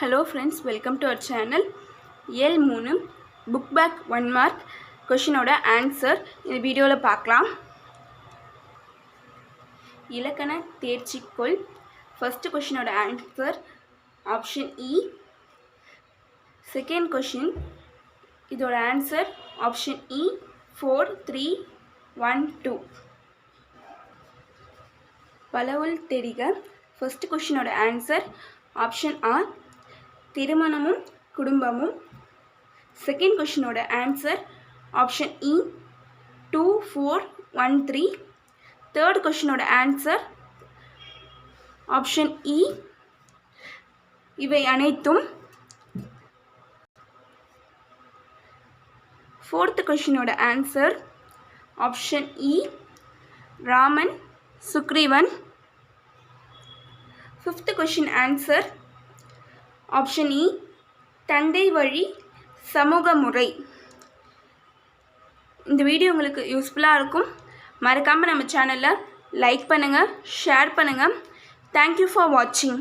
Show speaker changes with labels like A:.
A: Hello friends welcome to our channel ஏழு மூணு book back one mark கொஷினோட answer இந்த வீடியோவில் பார்க்கலாம். இலக்கண தேர்ச்சிக்குள் ஃபஸ்ட்டு கொஷினோட ஆன்சர் ஆப்ஷன் இ செகண்ட் கொஷின் இதோட ஆன்சர் ஆப்ஷன் இ ஃபோர் த்ரீ ஒன் டூ பலவுள் தெரிக. ஃபர்ஸ்ட் கொஷினோட ஆன்சர் ஆப்ஷன் ஆர் திருமணமும் குடும்பமும். செகண்ட் கொஷினோட ஆன்சர் ஆப்ஷன் இ two four one three third கொஷினோட answer option இ இவை அனைத்தும் ஃபோர்த் கொஷினோட ஆன்சர் ஆப்ஷன் இ Raman Sugreevan. Fifth question answer option இ e, தந்தை வழி சமூக முறை. இந்த வீடியோ உங்களுக்கு யூஸ்ஃபுல்லாக இருக்கும். மறக்காமல் நம்ம சேனலில் லைக் பண்ணுங்கள் ஷேர் பண்ணுங்கள் தேங்க்யூ ஃபார் வாட்சிங்